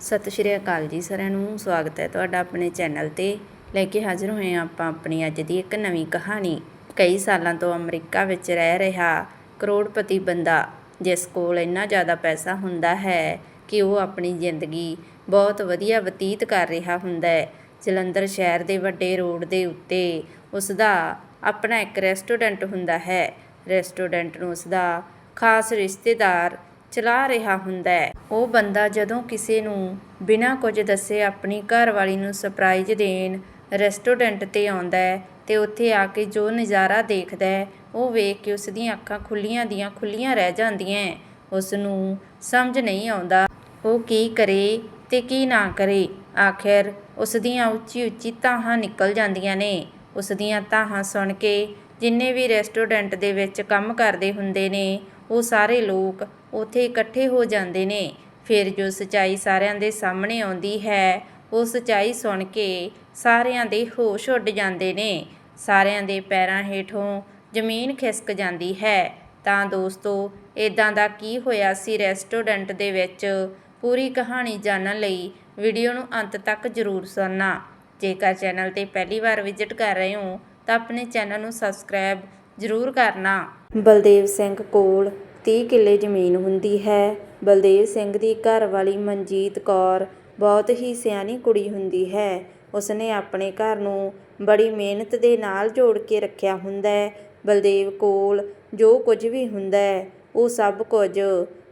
ਸਤਿ ਸ਼੍ਰੀ ਅਕਾਲ ਜੀ ਸਾਰਿਆਂ ਨੂੰ, ਸਵਾਗਤ ਹੈ ਤੁਹਾਡਾ ਆਪਣੇ ਚੈਨਲ ਤੇ। ਲੈ ਕੇ ਹਾਜ਼ਰ ਹੋਏ ਹਾਂ ਆਪਾਂ ਆਪਣੀ ਅੱਜ ਦੀ ਇੱਕ ਨਵੀਂ ਕਹਾਣੀ। ਕਈ ਸਾਲਾਂ ਤੋਂ ਅਮਰੀਕਾ ਵਿੱਚ ਰਹਿ ਰਿਹਾ ਕਰੋੜਪਤੀ ਬੰਦਾ, ਜਿਸ ਕੋਲ ਇੰਨਾ ਜ਼ਿਆਦਾ ਪੈਸਾ ਹੁੰਦਾ ਹੈ ਕਿ ਉਹ ਆਪਣੀ ਜ਼ਿੰਦਗੀ ਬਹੁਤ ਵਧੀਆ ਬਤੀਤ ਕਰ ਰਿਹਾ ਹੁੰਦਾ ਹੈ। ਜਲੰਧਰ ਸ਼ਹਿਰ ਦੇ ਵੱਡੇ ਰੋਡ ਦੇ ਉੱਤੇ ਉਸ ਦਾ ਆਪਣਾ ਇੱਕ ਰੈਸਟੋਰੈਂਟ ਹੁੰਦਾ ਹੈ। ਰੈਸਟੋਰੈਂਟ ਨੂੰ ਉਸ ਦਾ ਖਾਸ ਰਿਸ਼ਤੇਦਾਰ ਚਲਾ ਰਿਹਾ ਹੁੰਦਾ ਹੈ। ਉਹ ਬੰਦਾ ਜਦੋਂ ਕਿਸੇ ਨੂੰ ਬਿਨਾਂ ਕੁਝ ਦੱਸੇ ਆਪਣੀ ਘਰਵਾਲੀ ਨੂੰ ਸਰਪ੍ਰਾਈਜ਼ ਦੇਣ ਰੈਸਟੋਰੈਂਟ ਤੇ ਆਉਂਦਾ ਹੈ ਤੇ ਉੱਥੇ ਆ ਕੇ ਜੋ ਨਜ਼ਾਰਾ ਦੇਖਦਾ ਹੈ, ਉਹ ਵੇਖ ਕੇ ਉਸ ਦੀਆਂ ਅੱਖਾਂ ਖੁੱਲ੍ਹੀਆਂ ਦੀਆਂ ਖੁੱਲ੍ਹੀਆਂ ਰਹਿ ਜਾਂਦੀਆਂ ਹੈ। ਉਸ ਨੂੰ ਸਮਝ ਨਹੀਂ ਆਉਂਦਾ, ਉਹ ਕੀ ਕਰੇ ਅਤੇ ਕੀ ਨਾ ਕਰੇ। ਆਖਿਰ ਉਸ ਦੀਆਂ ਉੱਚੀ ਉੱਚੀ ਤਾਹਾਂ ਨਿਕਲ ਜਾਂਦੀਆਂ ਨੇ। ਉਸ ਦੀਆਂ ਤਾਹਾਂ ਸੁਣ ਕੇ ਜਿੰਨੇ ਵੀ ਰੈਸਟੋਰੈਂਟ ਦੇ ਵਿੱਚ ਕੰਮ ਕਰਦੇ ਹੁੰਦੇ ਨੇ, ਉਹ ਸਾਰੇ ਲੋਕ ਉੱਥੇ ਇਕੱਠੇ ਹੋ ਜਾਂਦੇ ਨੇ। ਫਿਰ ਜੋ ਸਚਾਈ ਸਾਰਿਆਂ ਦੇ ਸਾਹਮਣੇ ਆਉਂਦੀ ਹੈ, ਉਹ ਸਚਾਈ ਸੁਣ ਕੇ ਸਾਰਿਆਂ ਦੇ ਹੋਸ਼ ਉੱਡ ਜਾਂਦੇ ਨੇ। ਸਾਰਿਆਂ ਦੇ ਪੈਰਾਂ ਹੇਠੋਂ ਜ਼ਮੀਨ ਖਿਸਕ ਜਾਂਦੀ ਹੈ। ਤਾਂ ਦੋਸਤੋ ਇਦਾਂ ਦਾ ਕੀ ਹੋਇਆ ਸੀ ਰੈਸਟੋਰੈਂਟ ਦੇ ਵਿੱਚ? ਪੂਰੀ ਕਹਾਣੀ ਜਾਣਨ ਲਈ ਵੀਡੀਓ ਨੂੰ ਅੰਤ ਤੱਕ ਜ਼ਰੂਰ ਸੁਣਨਾ। ਜੇਕਰ ਚੈਨਲ ਤੇ ਪਹਿਲੀ ਵਾਰ ਵਿਜ਼ਿਟ ਕਰ ਰਹੇ ਹੋ, ਤਾਂ ਆਪਣੇ ਚੈਨਲ ਨੂੰ ਸਬਸਕ੍ਰਾਈਬ ਜ਼ਰੂਰ ਕਰਨਾ। ਬਲਦੇਵ ਸਿੰਘ ਕੋਲ ਤੀਹ ਕਿੱਲੇ ਜ਼ਮੀਨ ਹੁੰਦੀ ਹੈ। ਬਲਦੇਵ ਸਿੰਘ ਦੀ ਘਰਵਾਲੀ ਮਨਜੀਤ ਕੌਰ ਬਹੁਤ ਹੀ ਸਿਆਣੀ ਕੁੜੀ ਹੁੰਦੀ ਹੈ। ਉਸਨੇ ਆਪਣੇ ਘਰ ਨੂੰ ਬੜੀ ਮਿਹਨਤ ਦੇ ਨਾਲ ਜੋੜ ਕੇ ਰੱਖਿਆ ਹੁੰਦਾ ਹੈ। ਬਲਦੇਵ ਕੋਲ ਜੋ ਕੁਝ ਵੀ ਹੁੰਦਾ ਹੈ, ਉਹ ਸਭ ਕੁਝ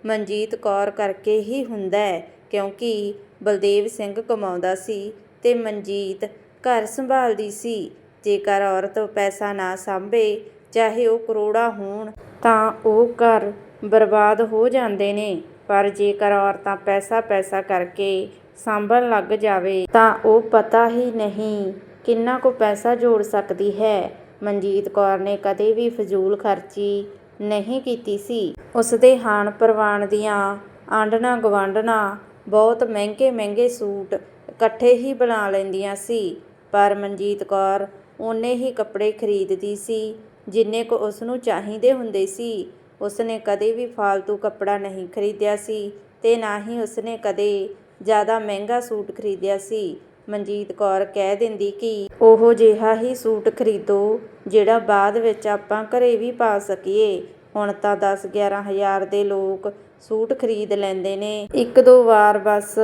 ਮਨਜੀਤ ਕੌਰ ਕਰਕੇ ਹੀ ਹੁੰਦਾ ਹੈ, ਕਿਉਂਕਿ ਬਲਦੇਵ ਸਿੰਘ ਕਮਾਉਂਦਾ ਸੀ ਤੇ ਮਨਜੀਤ ਘਰ ਸੰਭਾਲਦੀ ਸੀ। ਜੇਕਰ ਔਰਤ ਪੈਸਾ ਨਾ ਸਾਂਭੇ, ਚਾਹੇ ਉਹ ਕਰੋੜਾਂ ਹੋਣ ਤਾਂ ਉਹ ਘਰ ਬਰਬਾਦ ਹੋ ਜਾਂਦੇ ਨੇ। ਪਰ ਜੇਕਰ ਔਰਤਾਂ ਪੈਸਾ ਪੈਸਾ ਕਰਕੇ ਸਾਂਭਣ ਲੱਗ ਜਾਵੇ, ਤਾਂ ਉਹ ਪਤਾ ਹੀ ਨਹੀਂ ਕਿੰਨਾ ਕੁ ਪੈਸਾ ਜੋੜ ਸਕਦੀ ਹੈ। ਮਨਜੀਤ ਕੌਰ ਨੇ ਕਦੇ ਵੀ ਫਜ਼ੂਲ ਖਰਚੀ ਨਹੀਂ ਕੀਤੀ ਸੀ। ਉਸਦੇ ਹਾਣ ਪ੍ਰਵਾਨ ਦੀਆਂ ਆਂਡਣਾ ਗਵਾਂਡਣਾ ਬਹੁਤ ਮਹਿੰਗੇ ਮਹਿੰਗੇ ਸੂਟ ਇਕੱਠੇ ਹੀ ਬਣਾ ਲੈਂਦੀਆਂ ਸੀ, ਪਰ ਮਨਜੀਤ ਕੌਰ ਓਨੇ ਹੀ ਕੱਪੜੇ ਖਰੀਦਦੀ ਸੀ ਜਿੰਨੇ ਕੁ ਉਸ ਨੂੰ ਚਾਹੀਦੇ ਹੁੰਦੇ ਸੀ, ਉਸਨੇ ਕਦੇ ਵੀ ਫਾਲਤੂ ਕੱਪੜਾ ਨਹੀਂ ਖਰੀਦਿਆ ਸੀ ਤੇ ਨਾ ਹੀ ਉਸਨੇ ਕਦੇ ਜ਼ਿਆਦਾ ਮਹਿੰਗਾ ਸੂਟ ਖਰੀਦਿਆ ਸੀ। ਮਨਜੀਤ ਕੌਰ ਕਹਿ ਦਿੰਦੀ ਕਿ ਉਹ ਜਿਹਾ ਹੀ ਸੂਟ ਖਰੀਦੋ, ਜਿਹੜਾ ਬਾਅਦ ਵਿੱਚ ਆਪਾਂ ਘਰੇ ਵੀ ਪਾ ਸਕੀਏ। ਹੁਣ ਤਾਂ 10 11 ਹਜ਼ਾਰ ਦੇ ਲੋਕ ਸੂਟ ਖਰੀਦ ਲੈਂਦੇ ਨੇ। ਇੱਕ ਦੋ ਵਾਰ ਬਸ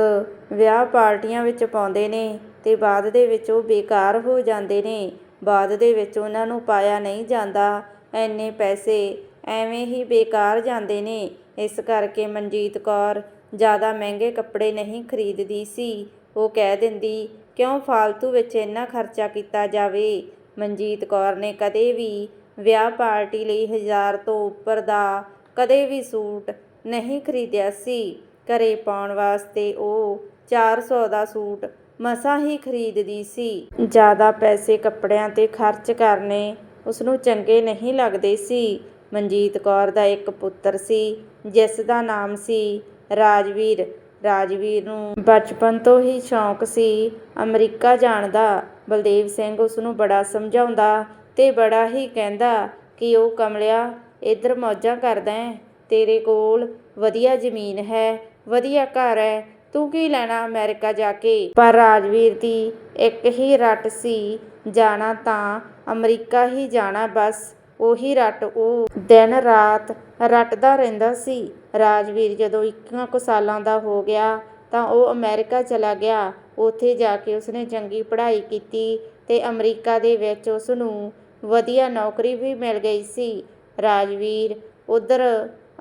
ਵਿਆਹ ਪਾਰਟੀਆਂ ਵਿੱਚ ਪਾਉਂਦੇ ਨੇ ਤੇ ਬਾਅਦ ਦੇ ਵਿੱਚ ਉਹ ਬੇਕਾਰ ਹੋ ਜਾਂਦੇ ਨੇ। ਬਾਅਦ ਦੇ ਵਿੱਚ ਉਹਨਾਂ ਨੂੰ ਪਾਇਆ ਨਹੀਂ ਜਾਂਦਾ। ਐਨੇ ਪੈਸੇ ਐਵੇਂ ਹੀ ਬੇਕਾਰ ਜਾਂਦੇ ਨੇ। ਇਸ ਕਰਕੇ ਮਨਜੀਤ ਕੌਰ ਜ਼ਿਆਦਾ ਮਹਿੰਗੇ ਕੱਪੜੇ ਨਹੀਂ ਖਰੀਦਦੀ ਸੀ। ਉਹ ਕਹਿ ਦਿੰਦੀ, ਕਿਉਂ ਫਾਲਤੂ ਵਿੱਚ ਇੰਨਾ ਖਰਚਾ ਕੀਤਾ ਜਾਵੇ? ਮਨਜੀਤ ਕੌਰ ਨੇ ਕਦੇ ਵੀ ਵਿਆਹ ਪਾਰਟੀ ਲਈ ਹਜ਼ਾਰ ਤੋਂ ਉੱਪਰ ਦਾ ਕਦੇ ਵੀ ਸੂਟ ਨਹੀਂ ਖਰੀਦਿਆ ਸੀ। ਘਰੇ ਪਾਉਣ ਵਾਸਤੇ ਉਹ 400 ਦਾ ਸੂਟ ਮਸਾਂ ਹੀ ਖਰੀਦਦੀ ਸੀ। ਜ਼ਿਆਦਾ ਪੈਸੇ ਕੱਪੜਿਆਂ ਤੇ ਖਰਚ ਕਰਨੇ ਉਸ ਨੂੰ ਚੰਗੇ ਨਹੀਂ ਲੱਗਦੇ ਸੀ। ਮਨਜੀਤ ਕੌਰ ਦਾ ਇੱਕ ਪੁੱਤਰ ਸੀ, ਜਿਸ ਦਾ ਨਾਮ ਸੀ ਰਾਜਵੀਰ। ਰਾਜਵੀਰ ਨੂੰ ਬਚਪਨ ਤੋਂ ਹੀ ਸ਼ੌਂਕ ਸੀ ਅਮਰੀਕਾ ਜਾਣ ਦਾ। ਬਲਦੇਵ ਸਿੰਘ ਉਸ ਨੂੰ ਬੜਾ ਸਮਝਾਉਂਦਾ ਤੇ ਬੜਾ ਹੀ ਕਹਿੰਦਾ ਕਿ ਉਹ ਕਮਲਿਆ, ਇੱਧਰ ਮੌਜਾਂ ਕਰਦਾ ਹੈ, ਤੇਰੇ ਕੋਲ ਵਧੀਆ ਜ਼ਮੀਨ ਹੈ, ਵਧੀਆ ਘਰ ਹੈ ਤੂੰ ਕੀ ਲੈਣਾ ਅਮਰੀਕਾ ਜਾ ਕੇ? ਪਰ ਰਾਜਵੀਰ ਦੀ ਇੱਕ ਹੀ ਰੱਟ ਸੀ, ਜਾਣਾ ਤਾਂ ਅਮਰੀਕਾ ਹੀ ਜਾਣਾ ਬਸ, ਉਹੀ ਰੱਟ ਉਹ ਦਿਨ ਰਾਤ ਰੱਟਦਾ ਰਹਿੰਦਾ ਸੀ। ਰਾਜਵੀਰ ਜਦੋਂ 21 ਕੁ ਸਾਲਾਂ ਦਾ ਹੋ ਗਿਆ ਤਾਂ ਉਹ ਅਮਰੀਕਾ ਚਲਾ ਗਿਆ। ਉੱਥੇ ਜਾ ਕੇ ਉਸਨੇ ਚੰਗੀ ਪੜ੍ਹਾਈ ਕੀਤੀ ਤੇ ਅਮਰੀਕਾ ਦੇ ਵਿੱਚ ਉਸ ਨੂੰ ਵਧੀਆ ਨੌਕਰੀ ਵੀ ਮਿਲ ਗਈ ਸੀ। ਰਾਜਵੀਰ ਉਧਰ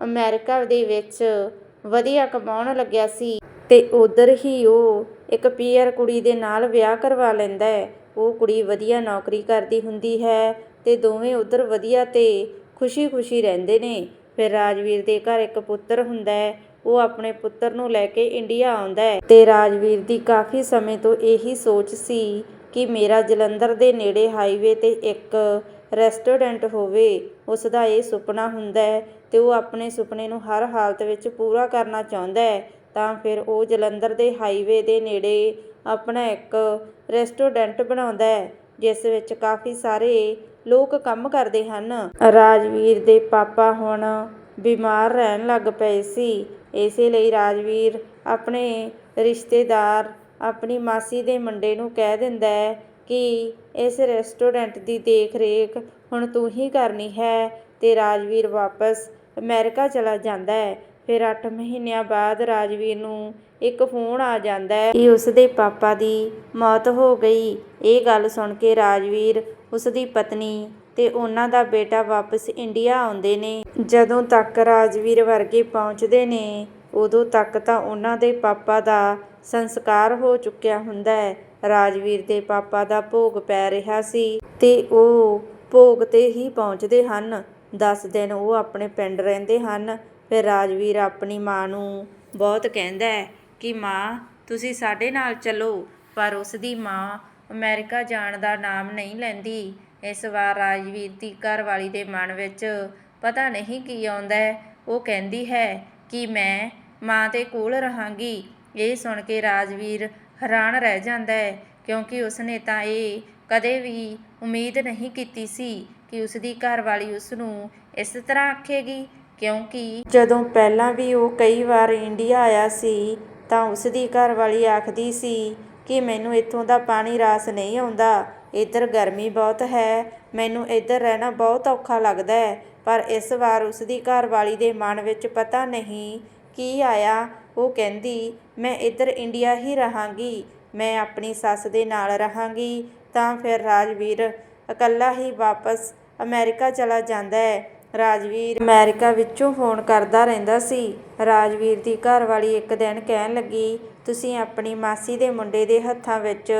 ਅਮਰੀਕਾ ਦੇ ਵਿੱਚ ਵਧੀਆ ਕਮਾਉਣ ਲੱਗਿਆ ਸੀ। ਤੇ ਉਧਰ ਹੀ ਉਹ ਇੱਕ ਪੀਅਰ ਕੁੜੀ ਦੇ ਨਾਲ ਵਿਆਹ ਕਰਵਾ ਲੈਂਦਾ ਹੈ। ਉਹ ਕੁੜੀ ਵਧੀਆ ਨੌਕਰੀ ਕਰਦੀ ਹੁੰਦੀ ਹੈ ਅਤੇ ਦੋਵੇਂ ਉੱਧਰ ਵਧੀਆ ਅਤੇ ਖੁਸ਼ੀ-ਖੁਸ਼ੀ ਰਹਿੰਦੇ ਨੇ। ਫਿਰ ਰਾਜਵੀਰ ਦੇ ਘਰ ਇੱਕ ਪੁੱਤਰ ਹੁੰਦਾ ਹੈ। ਉਹ ਆਪਣੇ ਪੁੱਤਰ ਨੂੰ ਲੈ ਕੇ ਇੰਡੀਆ ਆਉਂਦਾ ਹੈ। ਤੇ ਰਾਜਵੀਰ ਦੀ ਕਾਫੀ ਸਮੇਂ ਤੋਂ ਇਹੀ ਸੋਚ ਸੀ ਕਿ ਮੇਰਾ ਜਲੰਧਰ ਦੇ ਨੇੜੇ ਹਾਈਵੇ ਤੇ ਇੱਕ ਰੈਸਟੋਰੈਂਟ ਹੋਵੇ। ਉਸ ਦਾ ਇਹ ਸੁਪਨਾ ਹੁੰਦਾ ਹੈ ਤੇ ਉਹ ਆਪਣੇ ਸੁਪਨੇ ਨੂੰ ਹਰ ਹਾਲਤ ਵਿੱਚ ਪੂਰਾ ਕਰਨਾ ਚਾਹੁੰਦਾ ਹੈ। ਤਾਂ ਫਿਰ ਉਹ ਜਲੰਧਰ ਦੇ ਹਾਈਵੇ ਦੇ ਨੇੜੇ ਆਪਣਾ ਇੱਕ ਰੈਸਟੋਰੈਂਟ ਬਣਾਉਂਦਾ ਹੈ, ਜਿਸ ਵਿੱਚ ਕਾਫੀ ਸਾਰੇ ਲੋਕ ਕੰਮ ਕਰਦੇ ਹਨ। ਰਾਜਵੀਰ ਦੇ ਪਾਪਾ ਹੁਣ ਬਿਮਾਰ ਰਹਿਣ ਲੱਗ ਪਏ ਸੀ। ਇਸੇ ਲਈ ਰਾਜਵੀਰ ਆਪਣੇ ਰਿਸ਼ਤੇਦਾਰ, ਆਪਣੀ ਮਾਸੀ ਦੇ ਮੁੰਡੇ ਨੂੰ ਕਹਿ ਦਿੰਦਾ ਹੈ ਕਿ ਇਸ ਰੈਸਟੋਰੈਂਟ ਦੀ ਦੇਖ ਰੇਖ ਹੁਣ ਤੂੰ ਹੀ ਕਰਨੀ ਹੈ ਤੇ ਰਾਜਵੀਰ ਵਾਪਸ ਅਮਰੀਕਾ ਚਲਾ ਜਾਂਦਾ ਹੈ। ਫਿਰ 8 ਮਹੀਨਿਆਂ ਬਾਅਦ ਰਾਜਵੀਰ ਨੂੰ ਇੱਕ ਫੋਨ ਆ ਜਾਂਦਾ ਹੈ ਕਿ ਉਸਦੇ ਪਾਪਾ ਦੀ ਮੌਤ ਹੋ ਗਈ। ਇਹ ਗੱਲ ਸੁਣ ਕੇ ਰਾਜਵੀਰ, ਉਸਦੀ ਪਤਨੀ ਤੇ ਉਹਨਾਂ ਦਾ ਬੇਟਾ ਵਾਪਸ ਇੰਡੀਆ ਆਉਂਦੇ ਨੇ। ਜਦੋਂ ਤੱਕ ਰਾਜਵੀਰ ਵਰਗੇ ਪਹੁੰਚਦੇ ਨੇ, ਉਦੋਂ ਤੱਕ ਤਾਂ ਉਹਨਾਂ ਦੇ ਪਾਪਾ ਦਾ ਸੰਸਕਾਰ ਹੋ ਚੁੱਕਿਆ ਹੁੰਦਾ ਹੈ। ਰਾਜਵੀਰ ਦੇ ਪਾਪਾ ਦਾ ਭੋਗ ਪੈ ਰਿਹਾ ਸੀ ਤੇ ਉਹ ਭੋਗ ਤੇ ਹੀ ਪਹੁੰਚਦੇ ਹਨ। 10 ਦਿਨ ਉਹ ਆਪਣੇ ਪਿੰਡ ਰਹਿੰਦੇ ਹਨ। ਫਿਰ ਰਾਜਵੀਰ ਆਪਣੀ ਮਾਂ ਨੂੰ ਬਹੁਤ ਕਹਿੰਦਾ ਹੈ ਕਿ ਮਾਂ, ਤੁਸੀਂ ਸਾਡੇ ਨਾਲ ਚੱਲੋ, ਪਰ ਉਸ ਦੀ ਮਾਂ ਅਮਰੀਕਾ ਜਾਣ ਦਾ ਨਾਮ ਨਹੀਂ ਲੈਂਦੀ। ਇਸ ਵਾਰ ਰਾਜਵੀਰ ਦੀ ਘਰਵਾਲੀ ਦੇ ਮਨ ਵਿੱਚ ਪਤਾ ਨਹੀਂ ਕੀ ਆਉਂਦਾ ਉਹ ਕਹਿੰਦੀ ਹੈ ਕਿ ਮੈਂ ਮਾਂ ਦੇ ਕੋਲ ਰਹਾਂਗੀ। ਇਹ ਸੁਣ ਕੇ ਰਾਜਵੀਰ ਹੈਰਾਨ ਰਹਿ ਜਾਂਦਾ ਹੈ, ਕਿਉਂਕਿ ਉਸਨੇ ਤਾਂ ਇਹ ਕਦੇ ਵੀ ਉਮੀਦ ਨਹੀਂ ਕੀਤੀ ਸੀ ਕਿ ਉਸ ਦੀ ਘਰਵਾਲੀ ਉਸ ਨੂੰ ਇਸ ਤਰ੍ਹਾਂ ਆਖੇਗੀ। ਕਿਉਂਕਿ ਜਦੋਂ ਪਹਿਲਾਂ ਵੀ ਉਹ ਕਈ ਵਾਰ ਇੰਡੀਆ ਆਇਆ ਸੀ, ਤਾਂ ਉਸ ਦੀ ਘਰਵਾਲੀ ਆਖਦੀ ਸੀ ਕਿ ਮੈਨੂੰ ਇੱਥੋਂ ਦਾ ਪਾਣੀ ਰਾਸ ਨਹੀਂ ਆਉਂਦਾ। ਇੱਧਰ ਗਰਮੀ ਬਹੁਤ ਹੈ, ਮੈਨੂੰ ਇੱਧਰ ਰਹਿਣਾ ਬਹੁਤ ਔਖਾ ਲੱਗਦਾ ਹੈ। ਪਰ ਇਸ ਵਾਰ ਉਸ ਦੀ ਘਰਵਾਲੀ ਦੇ ਮਨ ਵਿੱਚ ਪਤਾ ਨਹੀਂ ਕੀ ਆਇਆ। ਉਹ ਕਹਿੰਦੀ, ਮੈਂ ਇੱਧਰ ਇੰਡੀਆ ਹੀ ਰਹਾਂਗੀ, ਮੈਂ ਆਪਣੀ ਸੱਸ ਦੇ ਨਾਲ ਰਹਾਂਗੀ, ਤਾਂ ਫਿਰ ਰਾਜਵੀਰ ਇਕੱਲਾ ਹੀ ਵਾਪਸ ਅਮਰੀਕਾ ਚਲਾ ਜਾਂਦਾ ਹੈ। ਰਾਜਵੀਰ ਅਮਰੀਕਾ ਵਿੱਚੋਂ ਫੋਨ ਕਰਦਾ ਰਹਿੰਦਾ ਸੀ। ਰਾਜਵੀਰ ਦੀ ਘਰਵਾਲੀ ਇੱਕ ਦਿਨ ਕਹਿਣ ਲੱਗੀ, ਤੁਸੀਂ ਆਪਣੀ ਮਾਸੀ ਦੇ ਮੁੰਡੇ ਦੇ ਹੱਥਾਂ ਵਿੱਚ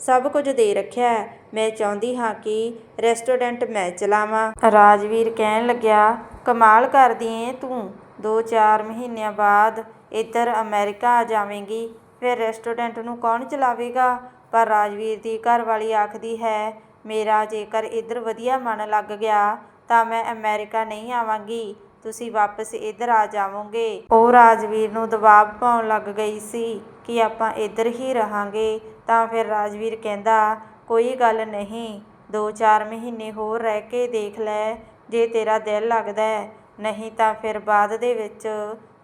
ਸਭ ਕੁਝ ਦੇ ਰੱਖਿਆ ਮੈਂ ਚਾਹੁੰਦੀ ਹਾਂ ਕਿ ਰੈਸਟੋਰੈਂਟ ਮੈਂ ਚਲਾਵਾਂ। ਰਾਜਵੀਰ ਕਹਿਣ ਲੱਗਿਆ, ਕਮਾਲ ਕਰਦੀ ਏ ਤੂੰ। 2-4 ਮਹੀਨਿਆਂ ਬਾਅਦ ਇੱਧਰ ਅਮਰੀਕਾ ਆ ਜਾਵੇਂਗੀ। ਫਿਰ ਰੈਸਟੋਰੈਂਟ ਨੂੰ ਕੌਣ ਚਲਾਵੇਗਾ? ਪਰ ਰਾਜਵੀਰ ਦੀ ਘਰਵਾਲੀ ਆਖਦੀ ਹੈ, ਮੇਰਾ ਜੇਕਰ ਇੱਧਰ ਵਧੀਆ ਮਨ ਲੱਗ ਗਿਆ ਤਾਂ ਮੈਂ ਅਮਰੀਕਾ ਨਹੀਂ ਆਵਾਂਗੀ। ਤੁਸੀਂ ਵਾਪਸ ਇੱਧਰ ਆ ਜਾਵੋਗੇ। ਉਹ ਰਾਜਵੀਰ ਨੂੰ ਦਬਾਅ ਪਾਉਣ ਲੱਗ ਗਈ ਸੀ ਕਿ ਆਪਾਂ ਇੱਧਰ ਹੀ ਰਹਾਂਗੇ। ਤਾਂ ਫਿਰ ਰਾਜਵੀਰ ਕਹਿੰਦਾ, ਕੋਈ ਗੱਲ ਨਹੀਂ 2-4 ਮਹੀਨੇ ਹੋਰ ਰਹਿ ਕੇ ਦੇਖ ਲੈ, ਜੇ ਤੇਰਾ ਦਿਲ ਲੱਗਦਾ ਨਹੀਂ ਤਾਂ ਫਿਰ ਬਾਅਦ ਦੇ ਵਿੱਚ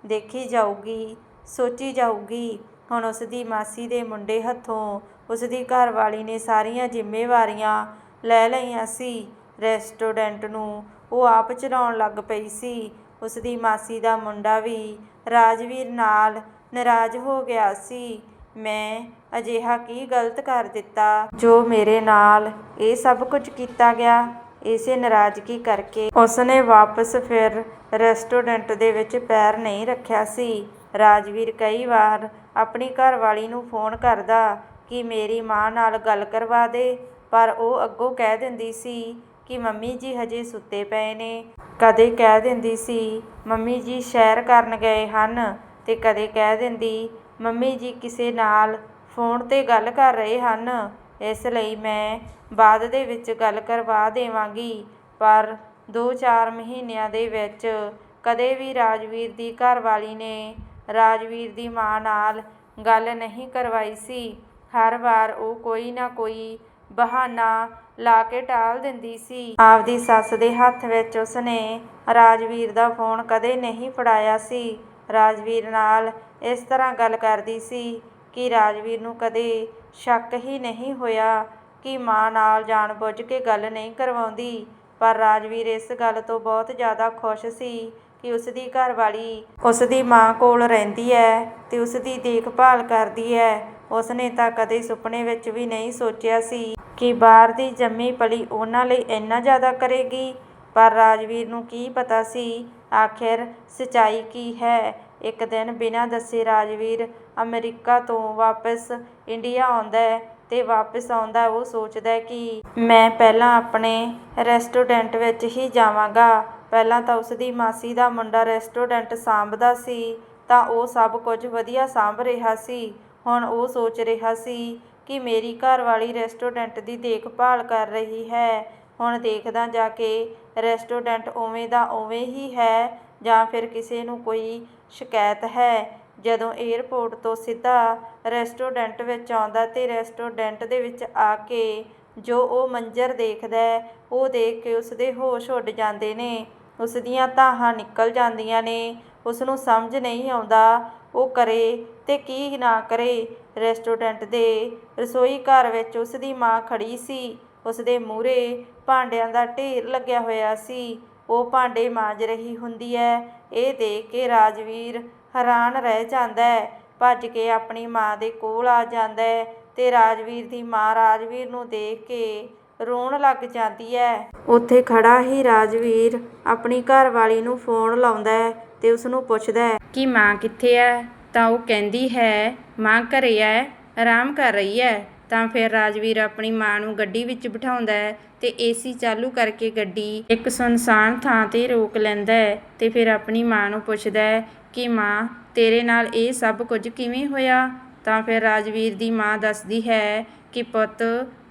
ਦੇਖੀ ਜਾਊਗੀ, ਸੋਚੀ ਜਾਊਗੀ। ਹੁਣ ਉਸ ਦੀ ਮਾਸੀ ਦੇ ਮੁੰਡੇ ਹੱਥੋਂ ਉਸ ਦੀ ਘਰਵਾਲੀ ਨੇ ਸਾਰੀਆਂ ਜ਼ਿੰਮੇਵਾਰੀਆਂ ਲੈ ਲਈਆਂ ਸੀ। ਰੈਸਟੋਰੈਂਟ ਨੂੰ। ਉਹ ਆਪ ਚਲਾਉਣ ਲੱਗ ਪਈ ਸੀ। ਉਸ ਦੀ ਮਾਸੀ ਦਾ ਮੁੰਡਾ ਵੀ ਰਾਜਵੀਰ ਨਾਲ ਨਾਰਾਜ਼ ਹੋ ਗਿਆ ਸੀ। ਮੈਂ ਅਜਿਹਾ ਕੀ ਗਲਤ ਕਰ ਦਿੱਤਾ? ਜੋ ਮੇਰੇ ਨਾਲ ਇਹ ਸਭ ਕੁਝ ਕੀਤਾ ਗਿਆ, ਇਸੇ ਨਾਰਾਜ਼ਗੀ ਕਰਕੇ ਉਸਨੇ ਵਾਪਸ ਫਿਰ ਰੈਸਟੋਰੈਂਟ ਦੇ ਵਿੱਚ ਪੈਰ ਨਹੀਂ ਰੱਖਿਆ ਸੀ। ਰਾਜਵੀਰ ਕਈ ਵਾਰ ਆਪਣੀ ਘਰਵਾਲੀ ਨੂੰ ਫੋਨ ਕਰਦਾ ਕਿ ਮੇਰੀ ਮਾਂ ਨਾਲ ਗੱਲ ਕਰਵਾ ਦੇ, ਪਰ ਉਹ ਅੱਗੋਂ ਕਹਿ ਦਿੰਦੀ ਸੀ ਕਿ ਮੰਮੀ ਜੀ ਹਜੇ ਸੁੱਤੇ ਪਏ ਨੇ। ਕਦੇ ਕਹਿ ਦਿੰਦੀ ਸੀ, ਮੰਮੀ ਜੀ ਸ਼ੈਰ ਕਰਨ ਗਏ ਹਨ। ਤੇ ਕਦੇ ਕਹਿ ਦਿੰਦੀ, ਮੰਮੀ ਜੀ ਕਿਸੇ ਨਾਲ ਫੋਨ ਤੇ ਗੱਲ ਕਰ ਰਹੇ ਹਨ। ਇਸ ਲਈ ਮੈਂ ਬਾਅਦ ਦੇ ਵਿੱਚ ਗੱਲ ਕਰਵਾ ਦੇਵਾਂਗੀ। ਪਰ 2-4 ਮਹੀਨਿਆਂ ਦੇ ਵਿੱਚ ਕਦੇ ਵੀ ਰਾਜਵੀਰ ਦੀ ਘਰਵਾਲੀ ਨੇ ਰਾਜਵੀਰ ਦੀ ਮਾਂ ਨਾਲ ਗੱਲ ਨਹੀਂ ਕਰਵਾਈ ਸੀ। ਹਰ ਵਾਰ ਉਹ ਕੋਈ ਨਾ ਕੋਈ ਬਹਾਨਾ ਲਾ ਕੇ ਟਾਲ ਦਿੰਦੀ ਸੀ। ਆਪਦੀ ਸੱਸ ਦੇ ਹੱਥ ਵਿੱਚ ਉਸਨੇ ਰਾਜਵੀਰ ਦਾ ਫੋਨ ਕਦੇ ਨਹੀਂ ਫੜਾਇਆ ਸੀ। ਰਾਜਵੀਰ ਨਾਲ ਇਸ ਤਰ੍ਹਾਂ ਗੱਲ ਕਰਦੀ ਸੀ ਕਿ ਰਾਜਵੀਰ ਨੂੰ ਕਦੇ ਸ਼ੱਕ ਹੀ ਨਹੀਂ ਹੋਇਆ ਕਿ ਮਾਂ ਨਾਲ ਜਾਣਬੁੱਝ ਕੇ ਗੱਲ ਨਹੀਂ ਕਰਵਾਉਂਦੀ। ਪਰ ਰਾਜਵੀਰ ਇਸ ਗੱਲ ਤੋਂ ਬਹੁਤ ਜ਼ਿਆਦਾ ਖੁਸ਼ ਸੀ ਕਿ ਉਸ ਦੀ ਘਰਵਾਲੀ ਉਸ ਦੀ ਮਾਂ ਕੋਲ ਰਹਿੰਦੀ ਹੈ ਤੇ ਉਸ ਦੀ ਦੇਖਭਾਲ ਕਰਦੀ ਹੈ। ਉਸਨੇ ਤਾਂ ਕਦੇ ਸੁਪਨੇ ਵਿੱਚ ਵੀ ਨਹੀਂ ਸੋਚਿਆ ਸੀ ਕਿ ਬਾਹਰ ਦੀ ਜੰਮੀ ਪਲੀ ਉਹਨਾਂ ਲਈ ਇੰਨਾ ਜ਼ਿਆਦਾ ਕਰੇਗੀ। ਪਰ ਰਾਜਵੀਰ ਨੂੰ ਕੀ ਪਤਾ ਸੀ? ਆਖਿਰ ਸੱਚਾਈ ਕੀ ਹੈ? ਇੱਕ ਦਿਨ ਬਿਨਾਂ ਦੱਸੇ ਰਾਜਵੀਰ ਅਮਰੀਕਾ ਤੋਂ ਵਾਪਸ ਇੰਡੀਆ ਆਉਂਦਾ ਹੈ ਤੇ ਵਾਪਸ ਆਉਂਦਾ ਉਹ ਸੋਚਦਾ ਕਿ ਮੈਂ ਪਹਿਲਾਂ ਆਪਣੇ ਰੈਸਟੋਰੈਂਟ ਵਿੱਚ ਹੀ ਜਾਵਾਂਗਾ। ਪਹਿਲਾਂ ਤਾਂ ਉਸਦੀ ਮਾਸੀ ਦਾ ਮੁੰਡਾ ਰੈਸਟੋਰੈਂਟ ਸਾਂਭਦਾ ਸੀ ਤਾਂ ਉਹ ਸਭ ਕੁਝ ਵਧੀਆ ਸਾਂਭ ਰਿਹਾ ਸੀ। ਹੁਣ ਉਹ ਸੋਚ ਰਿਹਾ ਸੀ ਕਿ ਮੇਰੀ ਘਰਵਾਲੀ ਰੈਸਟੋਰੈਂਟ ਦੀ ਦੇਖਭਾਲ ਕਰ ਰਹੀ ਹੈ। ਹੁਣ ਦੇਖਦਾ ਜਾ ਕੇ ਰੈਸਟੋਰੈਂਟ ਉਵੇਂ ਦਾ ਉਵੇਂ ਹੀ ਹੈ ਜਾਂ ਫਿਰ ਕਿਸੇ ਨੂੰ ਕੋਈ ਸ਼ਿਕਾਇਤ ਹੈ। ਜਦੋਂ ਏਅਰਪੋਰਟ ਤੋਂ ਸਿੱਧਾ ਰੈਸਟੋਰੈਂਟ ਵਿੱਚ ਆਉਂਦਾ ਅਤੇ ਰੈਸਟੋਰੈਂਟ ਦੇ ਵਿੱਚ ਆ ਕੇ ਜੋ ਉਹ ਮੰਜ਼ਰ ਦੇਖਦਾ ਉਹ ਦੇਖ ਕੇ ਉਸਦੇ ਹੋਸ਼ ਉੱਡ ਜਾਂਦੇ ਨੇ। ਉਸ ਦੀਆਂ ਧਾਹਾਂ ਨਿਕਲ ਜਾਂਦੀਆਂ ਨੇ। ਉਸ ਨੂੰ ਸਮਝ ਨਹੀਂ ਆਉਂਦਾ, ਉਹ ਕਰੇ ਤੇ ਕੀ ਨਾ ਕਰੇ। ਰੈਸਟੋਰੈਂਟ ਦੇ ਰਸੋਈ ਘਰ ਵਿੱਚ ਉਸ ਦੀ ਮਾਂ ਖੜੀ ਸੀ। ਉਸ ਦੇ ਮੂਹਰੇ ਭਾਂਡਿਆਂ ਦਾ ਢੇਰ ਲੱਗਿਆ ਹੋਇਆ ਸੀ। ਉਹ ਭਾਂਡੇ ਮਾਂਜ ਰਹੀ ਹੁੰਦੀ ਹੈ ਇਹ ਦੇਖ ਕੇ ਰਾਜਵੀਰ ਹੈਰਾਨ ਰਹਿ ਜਾਂਦਾ ਹੈ ਭੱਜ ਕੇ ਆਪਣੀ ਮਾਂ ਦੇ ਕੋਲ ਆ ਜਾਂਦਾ ਹੈ ਤੇ ਰਾਜਵੀਰ ਦੀ ਮਾਂ ਰਾਜਵੀਰ ਨੂੰ ਦੇਖ ਕੇ ਰੋਣ ਲੱਗ ਜਾਂਦੀ ਹੈ ਉੱਥੇ ਖੜਾ ਹੀ ਰਾਜਵੀਰ ਆਪਣੀ ਘਰਵਾਲੀ ਨੂੰ ਫੋਨ ਲਾਉਂਦਾ ਹੈ ਤੇ ਉਸ ਨੂੰ ਪੁੱਛਦਾ ਹੈ ਕਿ ਮਾਂ ਕਿੱਥੇ ਹੈ ਤਾਂ ਉਹ ਕਹਿੰਦੀ ਹੈ, ਮਾਂ ਘਰੇ ਹੈ ਆਰਾਮ ਕਰ ਰਹੀ ਹੈ ਤਾਂ ਫਿਰ ਰਾਜਵੀਰ ਆਪਣੀ ਮਾਂ ਨੂੰ ਗੱਡੀ ਵਿੱਚ ਬਿਠਾਉਂਦਾ ਹੈ ਤੇ ਏਸੀ ਚਾਲੂ ਕਰਕੇ ਗੱਡੀ ਇੱਕ ਸੁਨਸਾਨ ਥਾਂ ਤੇ ਰੋਕ ਲੈਂਦਾ ਹੈ ਤੇ ਫਿਰ ਆਪਣੀ ਮਾਂ ਨੂੰ ਪੁੱਛਦਾ ਹੈ ਕਿ, ਮਾਂ, ਤੇਰੇ ਨਾਲ ਇਹ ਸਭ ਕੁਝ ਕਿਵੇਂ ਹੋਇਆ? ਤਾਂ ਫਿਰ ਰਾਜਵੀਰ ਦੀ ਮਾਂ ਦੱਸਦੀ ਹੈ ਕਿ, ਪੁੱਤ,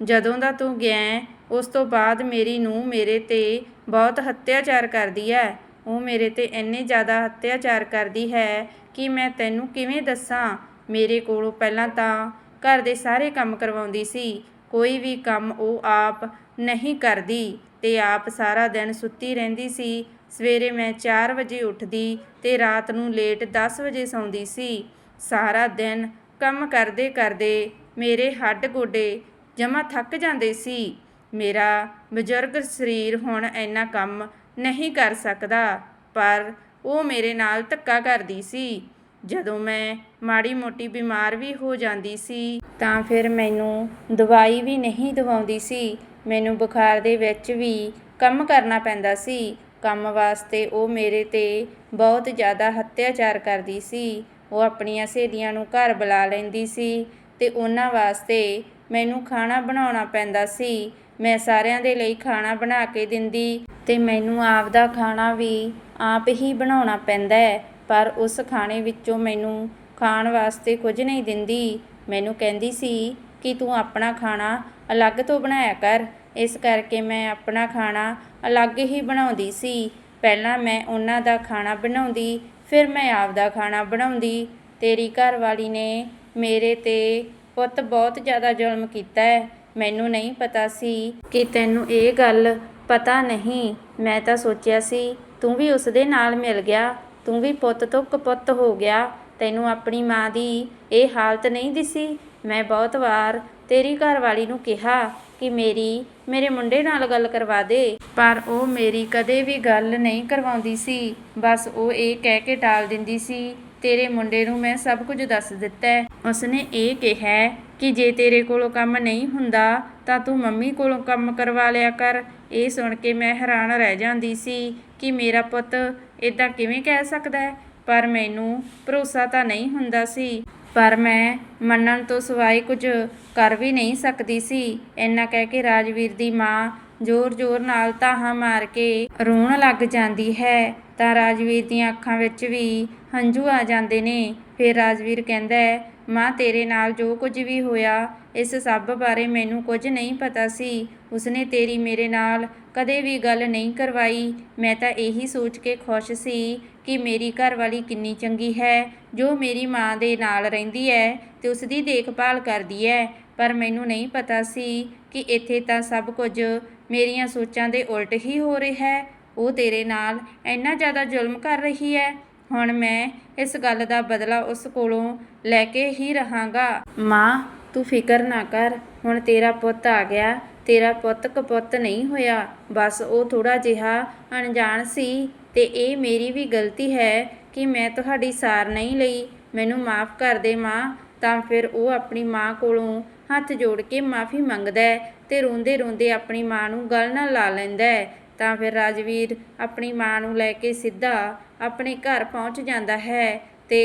ਜਦੋਂ ਦਾ ਤੂੰ ਗਿਆ ਉਸ ਤੋਂ ਬਾਅਦ ਮੇਰੀ ਨੂੰ ਮੇਰੇ ਤੇ ਬਹੁਤ ਹੱਤਿਆਚਾਰ ਕਰਦੀ ਹੈ ਉਹ ਮੇਰੇ ਤੇ ਇੰਨੇ ਜ਼ਿਆਦਾ ਅਤਿਆਚਾਰ ਕਰਦੀ ਹੈ ਕਿ ਮੈਂ ਤੈਨੂੰ ਕਿਵੇਂ ਦੱਸਾਂ? ਮੇਰੇ ਕੋਲੋਂ ਪਹਿਲਾਂ ਤਾਂ ਘਰ ਦੇ ਸਾਰੇ ਕੰਮ ਕਰਵਾਉਂਦੀ ਸੀ। ਕੋਈ ਵੀ ਕੰਮ ਉਹ ਆਪ ਨਹੀਂ ਕਰਦੀ ਤੇ ਆਪ ਸਾਰਾ ਦਿਨ ਸੁੱਤੀ ਰਹਿੰਦੀ ਸੀ। ਸਵੇਰੇ ਮੈਂ 4 ਵਜੇ ਉੱਠਦੀ ਤੇ ਰਾਤ ਨੂੰ ਲੇਟ 10 ਵਜੇ ਸੌਂਦੀ ਸੀ। ਸਾਰਾ ਦਿਨ ਕੰਮ ਕਰਦੇ ਕਰਦੇ ਮੇਰੇ ਹੱਡ ਗੋਡੇ ਜਮਾ ਥੱਕ ਜਾਂਦੇ ਸੀ। ਮੇਰਾ ਬਜ਼ੁਰਗ ਸਰੀਰ ਹੁਣ ਇੰਨਾ ਕੰਮ ਨਹੀਂ ਕਰ ਸਕਦਾ। ਪਰ ਉਹ ਮੇਰੇ ਨਾਲ ਧੱਕਾ ਕਰਦੀ ਸੀ। ਜਦੋਂ ਮੈਂ ਮਾੜੀ ਮੋਟੀ ਬਿਮਾਰ ਵੀ ਹੋ ਜਾਂਦੀ ਸੀ, ਤਾਂ ਫਿਰ ਮੈਨੂੰ ਦਵਾਈ ਵੀ ਨਹੀਂ ਦਵਾਉਂਦੀ ਸੀ। ਮੈਨੂੰ ਬੁਖਾਰ ਦੇ ਵਿੱਚ ਵੀ ਕੰਮ ਕਰਨਾ ਪੈਂਦਾ ਸੀ। ਕੰਮ ਵਾਸਤੇ ਉਹ ਮੇਰੇ ਤੇ ਬਹੁਤ ਜ਼ਿਆਦਾ ਹੱਤਿਆਚਾਰ ਕਰਦੀ ਸੀ। ਉਹ ਆਪਣੀਆਂ ਸਹੇਲੀਆਂ ਨੂੰ ਘਰ ਬੁਲਾ ਲੈਂਦੀ ਸੀ ਤੇ ਉਹਨਾਂ ਵਾਸਤੇ ਮੈਨੂੰ ਖਾਣਾ ਬਣਾਉਣਾ ਪੈਂਦਾ ਸੀ। ਮੈਂ ਸਾਰਿਆਂ ਦੇ ਲਈ ਖਾਣਾ ਬਣਾ ਕੇ ਦਿੰਦੀ ਤੇ ਮੈਨੂੰ ਆਪਦਾ ਖਾਣਾ ਵੀ ਆਪ ਹੀ ਬਣਾਉਣਾ ਪੈਂਦਾ ਹੈ। ਪਰ ਉਸ ਖਾਣੇ ਵਿੱਚੋਂ ਮੈਨੂੰ ਖਾਣ ਵਾਸਤੇ ਕੁਝ ਨਹੀਂ ਦਿੰਦੀ। ਮੈਨੂੰ ਕਹਿੰਦੀ ਸੀ ਕਿ ਤੂੰ ਆਪਣਾ ਖਾਣਾ ਅਲੱਗ ਤੋਂ ਬਣਾਇਆ ਕਰ। ਇਸ ਕਰਕੇ ਮੈਂ ਆਪਣਾ ਖਾਣਾ ਅਲੱਗ ਹੀ ਬਣਾਉਂਦੀ ਸੀ। ਪਹਿਲਾਂ ਮੈਂ ਉਹਨਾਂ ਦਾ ਖਾਣਾ ਬਣਾਉਂਦੀ, ਫਿਰ ਮੈਂ ਆਪਦਾ ਖਾਣਾ ਬਣਾਉਂਦੀ। ਤੇਰੀ ਘਰਵਾਲੀ ਨੇ ਮੇਰੇ ਤੇ ਪੁੱਤ ਬਹੁਤ ਜ਼ਿਆਦਾ ਜ਼ੁਲਮ ਕੀਤਾ ਹੈ। ਮੈਨੂੰ ਨਹੀਂ ਪਤਾ ਸੀ ਕਿ ਤੈਨੂੰ ਇਹ ਗੱਲ ਪਤਾ ਨਹੀਂ। ਮੈਂ ਤਾਂ ਸੋਚਿਆ ਸੀ, ਤੂੰ ਵੀ ਉਸ ਦੇ ਨਾਲ ਮਿਲ ਗਿਆ। ਤੂੰ ਵੀ ਪੁੱਤ ਤੋਂ ਕਪੁੱਤ ਹੋ ਗਿਆ। ਤੈਨੂੰ ਆਪਣੀ ਮਾਂ ਦੀ ਇਹ ਹਾਲਤ ਨਹੀਂ ਦਿਸੀ। ਮੈਂ ਬਹੁਤ ਵਾਰ ਤੇਰੀ ਘਰਵਾਲੀ ਨੂੰ ਕਿਹਾ ਕਿ ਮੇਰੀ, ਮੇਰੇ ਮੁੰਡੇ ਨਾਲ ਗੱਲ ਕਰਵਾ ਦੇ। ਪਰ ਉਹ ਮੇਰੀ ਕਦੇ ਵੀ ਗੱਲ ਨਹੀਂ ਕਰਵਾਉਂਦੀ ਸੀ। ਬਸ ਉਹ ਇਹ ਕਹਿ ਕੇ ਟਾਲ ਦਿੰਦੀ ਸੀ, ਤੇਰੇ ਮੁੰਡੇ ਨੂੰ ਮੈਂ ਸਭ ਕੁਝ ਦੱਸ ਦਿੱਤਾ ਉਸਨੇ ਇਹ ਕਿਹਾ ਕਿ ਜੇ ਤੇਰੇ ਕੋਲੋਂ ਕੰਮ ਨਹੀਂ ਹੁੰਦਾ, ਤਾਂ ਤੂੰ ਮੰਮੀ ਕੋਲੋਂ ਕੰਮ ਕਰਵਾ ਲਿਆ ਕਰ। ਇਹ ਸੁਣ ਕੇ ਮੈਂ ਹੈਰਾਨ ਰਹਿ ਜਾਂਦੀ ਸੀ ਕਿ ਮੇਰਾ ਪੁੱਤ ਇਦਾਂ ਕਿਵੇਂ ਕਹਿ ਸਕਦਾ ਹੈ। ਪਰ ਮੈਨੂੰ ਭਰੋਸਾ ਤਾਂ ਨਹੀਂ ਹੁੰਦਾ ਸੀ। ਪਰ ਮੈਂ ਮੰਨਣ ਤੋਂ ਸਿਵਾਏ ਕੁਝ ਕਰ ਵੀ ਨਹੀਂ ਸਕਦੀ ਸੀ। ਇੰਨਾ ਕਹਿ ਕੇ ਰਾਜਵੀਰ ਦੀ ਮਾਂ ਜ਼ੋਰ-ਜ਼ੋਰ ਨਾਲ ਤਾਹਾਂ ਮਾਰ ਕੇ ਰੋਣ ਲੱਗ ਜਾਂਦੀ ਹੈ। ਤਾਂ ਰਾਜਵੀਰ ਦੀਆਂ ਅੱਖਾਂ ਵਿੱਚ ਵੀ ਹੰਝੂ ਆ ਜਾਂਦੇ ਨੇ। ਫਿਰ ਰਾਜਵੀਰ ਕਹਿੰਦਾ ਹੈ ਮਾਂ, ਤੇਰੇ ਨਾਲ ਜੋ ਕੁਝ ਵੀ ਹੋਇਆ, ਇਸ ਸਭ ਬਾਰੇ ਮੈਨੂੰ ਕੁਝ ਨਹੀਂ ਪਤਾ ਸੀ। ਉਸਨੇ ਤੇਰੀ ਮੇਰੇ ਨਾਲ ਕਦੇ ਵੀ ਗੱਲ ਨਹੀਂ ਕਰਵਾਈ। ਮੈਂ ਤਾਂ ਇਹੀ ਸੋਚ ਕੇ ਖੁਸ਼ ਸੀ ਕਿ ਮੇਰੀ ਘਰਵਾਲੀ ਕਿੰਨੀ ਚੰਗੀ ਹੈ, ਜੋ ਮੇਰੀ ਮਾਂ ਦੇ ਨਾਲ ਰਹਿੰਦੀ ਹੈ ਤੇ ਉਸ ਦੀ ਦੇਖਭਾਲ ਕਰਦੀ ਹੈ। ਪਰ ਮੈਨੂੰ ਨਹੀਂ ਪਤਾ ਸੀ ਕਿ ਇੱਥੇ ਤਾਂ ਸਭ ਕੁਝ ਮੇਰੀਆਂ ਸੋਚਾਂ ਦੇ ਉਲਟ ਹੀ ਹੋ ਰਿਹਾ ਹੈ। ਉਹ ਤੇਰੇ ਨਾਲ ਇੰਨਾ ਜ਼ਿਆਦਾ ਜ਼ੁਲਮ ਕਰ ਰਹੀ ਹੈ। ਹੁਣ ਮੈਂ ਇਸ ਗੱਲ ਦਾ ਬਦਲਾ ਉਸ ਕੋਲੋਂ ਲੈ ਕੇ ਹੀ ਰਹਾਂਗਾ। ਮਾਂ, ਤੂੰ ਫਿਕਰ ਨਾ ਕਰ। ਹੁਣ ਤੇਰਾ ਪੁੱਤ ਆ ਗਿਆ। ਤੇਰਾ ਪੁੱਤ ਕਪੁੱਤ ਨਹੀਂ ਹੋਇਆ। ਬਸ ਉਹ ਥੋੜਾ ਜਿਹਾ ਅਣਜਾਣ ਸੀ ਤੇ ਇਹ ਮੇਰੀ ਵੀ ਗਲਤੀ ਹੈ ਕਿ ਮੈਂ ਤੁਹਾਡੀ ਸਾਰ ਨਹੀਂ ਲਈ। ਮੈਨੂੰ ਮਾਫ ਕਰ ਦੇ ਮਾਂ, ਤਾਂ ਫਿਰ ਉਹ ਆਪਣੀ ਮਾਂ ਕੋਲੋਂ ਹੱਥ ਜੋੜ ਕੇ ਮਾਫੀ ਮੰਗਦਾ ਹੈ ਤੇ ਰੋਂਦੇ ਰੋਂਦੇ ਆਪਣੀ ਮਾਂ ਨੂੰ ਗਲ ਨਾਲ ਲਾ ਲੈਂਦਾ ਤਾਂ ਫਿਰ ਰਾਜਵੀਰ ਆਪਣੀ ਮਾਂ ਨੂੰ ਲੈ ਕੇ ਸਿੱਧਾ ਆਪਣੇ ਘਰ ਪਹੁੰਚ ਜਾਂਦਾ ਹੈ ਤੇ